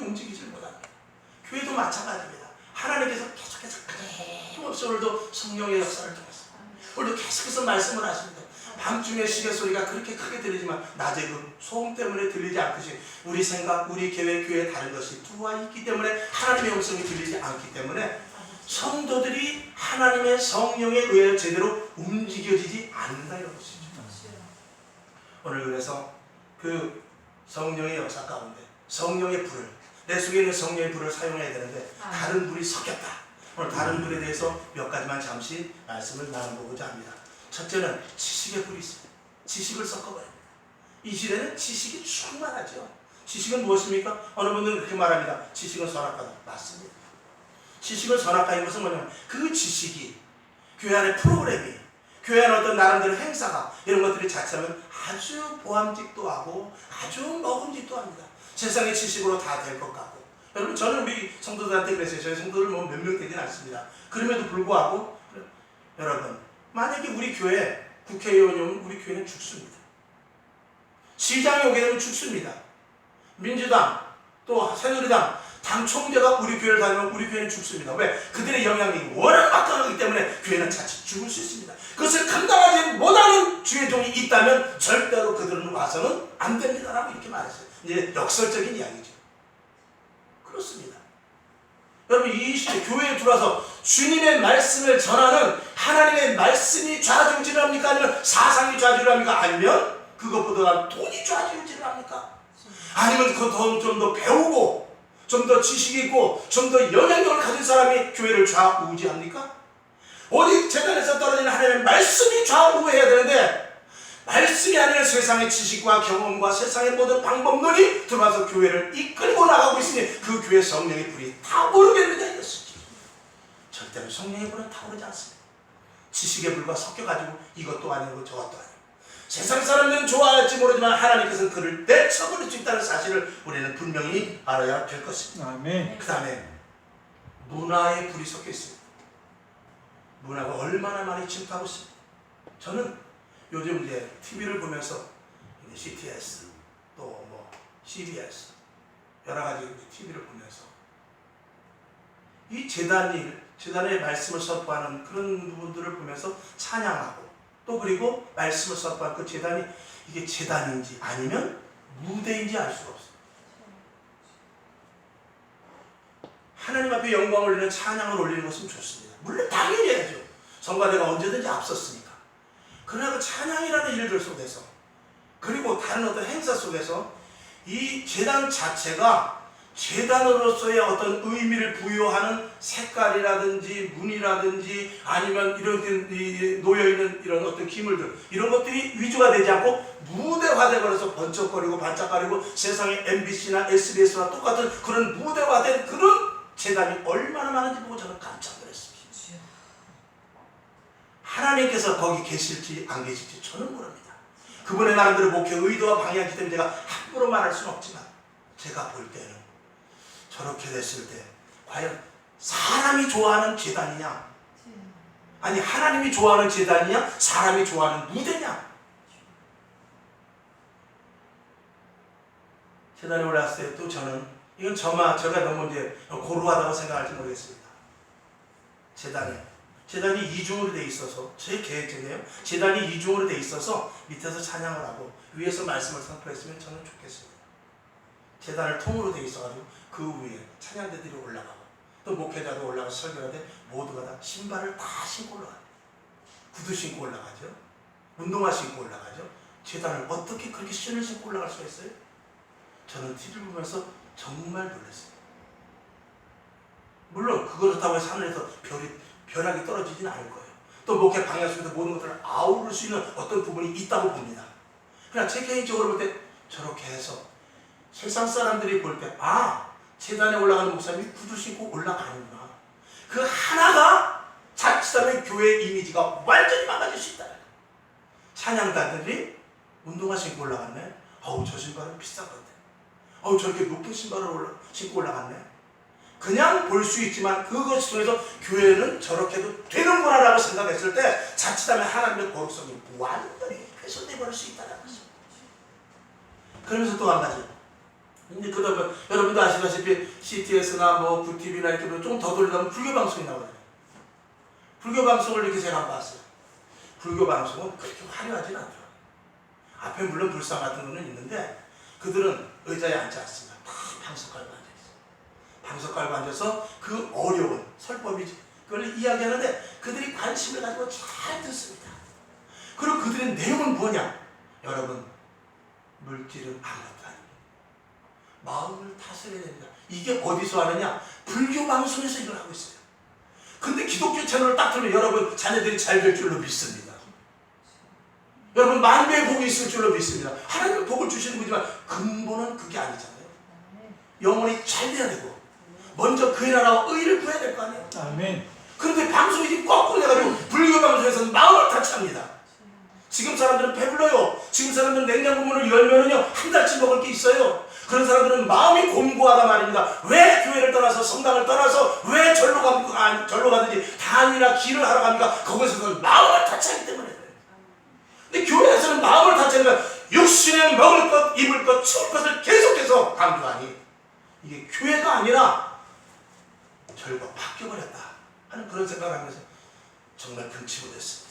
그렇게 움직이질 못합니다. 교회도 마찬가지입니다. 하나님께서 계속해서 끊임없이 오늘도 성령의 역사를 통해서 오늘도 계속해서 말씀을 하십니다. 밤중에 시계 소리가 그렇게 크게 들리지만 낮에 그 소음 때문에 들리지 않듯이 우리 생각, 우리 계획, 교회 다른 것이 들어와 있기 때문에 하나님의 음성이 들리지 않기 때문에 성도들이 하나님의 성령에 의해 제대로 움직여지지 않는다 이런 것이죠. 오늘 그래서 그 성령의 역사 가운데 성령의 불을 내 속에 있는 성령의 불을 사용해야 되는데 다른 불이 섞였다. 오늘 다른 불에 대해서 몇 가지만 잠시 말씀을 나눠보고자 합니다. 첫째는 지식의 불이 있습니다. 지식을 섞어버립니다. 이 시대는 지식이 충만하죠. 지식은 무엇입니까? 어느 분들은 그렇게 말합니다. 지식은 선악과다. 맞습니다. 지식은 선악과인 것은 뭐냐면 그 지식이 교회 안의 프로그램이 교회 안의 어떤 나름대로 행사가 이런 것들이 자체하면 아주 보암직도 하고 아주 먹음직도 합니다. 세상의 지식으로 다 될 것 같고 여러분 저는 우리 성도들한테 그랬어요. 저희 성도들 뭐 몇 명 되진 않습니다. 그럼에도 불구하고 여러분 만약에 우리 교회 국회의원이 오면 우리 교회는 죽습니다. 시장에 오게 되면 죽습니다. 민주당 또 새누리당 당 총재가 우리 교회를 다니면 우리 교회는 죽습니다. 왜? 그들의 영향력이 워낙 막강하기 때문에 교회는 자칫 죽을 수 있습니다. 그것을 감당하지 못하는 주의 종이 있다면 절대로 그들은 와서는 안 됩니다라고 이렇게 말했어요. 이제 역설적인 이야기죠. 그렇습니다. 여러분 이 시대 교회에 들어와서 주님의 말씀을 전하는 하나님의 말씀이 좌지우지를 합니까? 아니면 사상이 좌지우지를 합니까? 아니면 그것보다 돈이 좌지우지를 합니까? 아니면 그좀더 배우고 좀 더 지식이 있고 좀 더 영향력을 가진 사람이 교회를 좌우지합니까? 어디 재단에서 떨어지는 하나님의 말씀이 좌우해야 되는데 말씀이 아니라 세상의 지식과 경험과 세상의 모든 방법론이 들어와서 교회를 이끌고 나가고 있으니 그 교회 성령의 불이 타오르겠느냐 이것이지 절대로 성령의 불은 타오르지 않습니다 지식의 불과 섞여가지고 이것도 아니고 저것도 아니고 세상 사람들은 좋아할지 모르지만 하나님께서는 그를 내쳐버릴 수 있다는 사실을 우리는 분명히 알아야 될 것입니다 아멘. 그 다음에 문화의 불이 섞여 있습니다. 문화가 얼마나 많이 침투하고 있습니다. 저는 요즘 이제 TV를 보면서 CTS 또 뭐 CBS 여러 가지 TV를 보면서 이 재단이 재단의 말씀을 선포하는 그런 부분들을 보면서 찬양하고 또 그리고 말씀을 선포한 그 재단이 이게 재단인지 아니면 무대인지 알 수가 없어요. 하나님 앞에 영광을 올리는 찬양을 올리는 것은 좋습니다. 물론 당연히 해야죠. 성가대가 언제든지 앞섰으니까. 그러나 그 찬양이라는 일들 속에서 그리고 다른 어떤 행사 속에서 이 재단 자체가 재단으로서의 어떤 의미를 부여하는 색깔이라든지 문이라든지 아니면 이런 놓여 있는 이런 어떤 기물들 이런 것들이 위주가 되지 않고 무대화돼 버려서 번쩍거리고 반짝거리고 세상의 MBC나 SBS와 똑같은 그런 무대화된 그런 재단이 얼마나 많은지 보고 저는 깜짝. 하나님께서 거기 계실지 안 계실지 저는 모릅니다. 그분의 나름대로 목회 의도와 방향이기 때문에 제가 함부로 말할 수는 없지만 제가 볼 때는 저렇게 됐을 때 과연 사람이 좋아하는 재단이냐 아니 하나님이 좋아하는 재단이냐 사람이 좋아하는 무대냐 재단에 올랐을 때 또 저는 이건 저만 제가 너무 이제 고루하다고 생각할지 모르겠습니다. 재단에 재단이 이중으로 돼 있어서 제 계획적이에요. 재단이 이중으로 돼 있어서 밑에서 찬양을 하고 위에서 말씀을 선포했으면 저는 좋겠습니다. 재단을 통으로 돼 있어가지고 그 위에 찬양대들이 올라가고 또 목회자도 올라가서 설교하는데 모두가 다 신발을 다 신고 올라가요. 구두 신고 올라가죠. 운동화 신고 올라가죠. 재단을 어떻게 그렇게 신을 신고 올라갈 수가 있어요? 저는 TV를 보면서 정말 놀랐어요. 물론 그렇다고 해서 하늘에서 별이, 벼락이 떨어지진 않을 거예요. 또 목회 방향 속에서 모든 것들을 아우를 수 있는 어떤 부분이 있다고 봅니다. 그냥 제 개인적으로 볼 때 저렇게 해서 세상 사람들이 볼 때, 아, 재단에 올라가는 목사님이 구두 신고 올라가는구나. 그 하나가 자칫하면 교회 이미지가 완전히 망가질 수 있다. 찬양단들이 운동화 신고 올라갔네. 어우, 저 신발은 비싼 건데. 어우, 저렇게 높은 신발을 올라, 신고 올라갔네. 그냥 볼 수 있지만 그것 속에서 교회는 저렇게도 되는구나라고 생각했을 때 자칫하면 하나님의 거룩성이 완전히 훼손돼 버릴 수 있다는 거죠. 그러면서 또 한 가지 이제 그러면 여러분도 아시다시피 CTS나 뭐 구TV나 이렇게 좀더 돌리면 불교 방송이 나오잖아요. 불교 방송을 이렇게 제가 봤어요. 불교 방송은 그렇게 화려하진 않죠. 앞에 물론 불상 같은 거는 있는데 그들은 의자에 앉지 않습니다. 다 방석 깔고. 방석 깔고 앉아서 그 어려운 설법이지 그걸 이야기하는데 그들이 관심을 가지고 잘 듣습니다. 그리고 그들의 내용은 뭐냐? 여러분 물질은 아무것도 아닙니다. 마음을 다스려야 됩니다. 이게 어디서 하느냐? 불교 방송에서 이걸 하고 있어요. 근데 기독교 채널을 딱 틀면 여러분 자녀들이 잘 될 줄로 믿습니다. 여러분 만배의 복이 있을 줄로 믿습니다. 하나님은 복을 주시는 거지만 근본은 그게 아니잖아요. 영혼이 잘 돼야 되고 먼저 그의 나라와 의를 구해야 될 거 아니에요. 아멘. 그런데 방송이 거꾸로 돼가지고 불교 방송에서는 마음을 다치합니다. 지금 사람들은 배불러요. 지금 사람들은 냉장고 문을 열면은요 한 달치 먹을 게 있어요. 그런 사람들은 마음이 곤고하다 말입니다. 왜 교회를 떠나서 성당을 떠나서 왜 절로 가 아니, 절로 가든지 단이나 길을 하러 갑니까? 거기서는 마음을 다치기 때문에 그래요. 근데 교회에서는 마음을 다치니까 육신에 먹을 것, 입을 것, 추울 것을 계속해서 강조하니 이게 교회가 아니라 절과 바뀌어버렸다 하는 그런 생각을 하면서 정말 근치 못했습니다.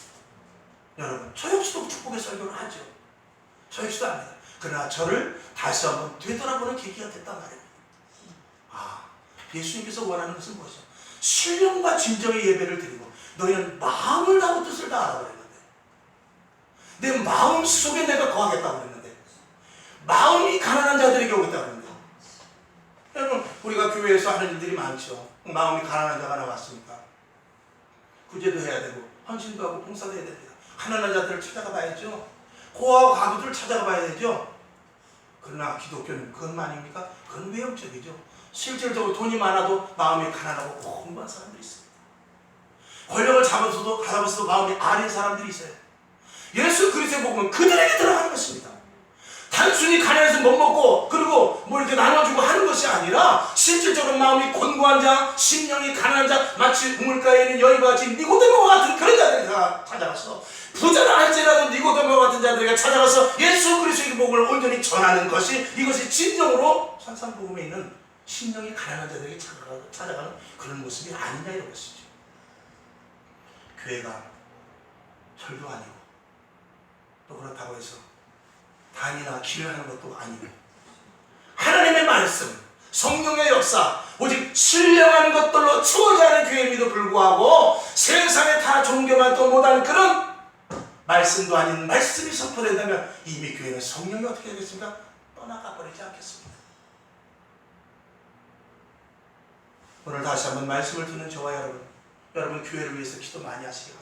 여러분, 저 역시도 축복의 설교를 하죠. 저 역시도 합니다. 그러나 저를 다시 한번 되돌아보는 계기가 됐단 말입니다. 아, 예수님께서 원하는 것은 무엇이죠? 신령과 진정의 예배를 드리고 너희는 마음을 다하고 뜻을 다하라고 그랬는데 내 마음 속에 내가 거하겠다고 그랬는데 마음이 가난한 자들에게 오겠다고 그랬는데 여러분 우리가 교회에서 하는 일들이 많죠. 마음이 가난한 자가 나왔으니까 구제도 해야 되고 헌신도 하고 봉사도 해야 됩니다. 가난한 자들을 찾아가 봐야죠. 고아와 가부들을 찾아가 봐야 되죠. 그러나 기독교는 그건 아닙니까? 그건 외형적이죠. 실질적으로 돈이 많아도 마음이 가난하고 공부한 사람들이 있습니다. 권력을 잡아서도 잡아서도 마음이 아린 사람들이 있어요. 예수 그리스도의 복음은 그들에게 들어가는 것입니다. 단순히 가난해서 못 먹고 그리고 뭐 이렇게 나눠주고 하는 것이 아니라 실질적으로 마음이 곤고한 자, 심령이 가난한 자, 마치 우물가에 있는 여인과 같이 니고데모와 같은 그런 자들이 다 찾아가서 부자는 할지라도 니고데모와 같은 자들에게 찾아가서 예수 그리스도의 복음을 온전히 전하는 것이 이것이 진정으로 산상복음에 있는 심령이 가난한 자들에게 찾아가- 찾아가는 그런 모습이 아니냐 이런 것이죠. 교회가 절도 아니고 또 그렇다고 해서 단이나 길을 하는 것도 아니고 하나님의 말씀, 성령의 역사, 오직 신령한 것들로 채워져 하는 교회임에도 불구하고 세상에 다 종교만 또 못하는 그런 말씀도 아닌 말씀이 선포된다면 이미 교회는 성령이 어떻게 되겠습니까? 떠나가 버리지 않겠습니다. 오늘 다시 한번 말씀을 듣는 저와 여러분, 여러분 교회를 위해서 기도 많이 하시기 바랍니다.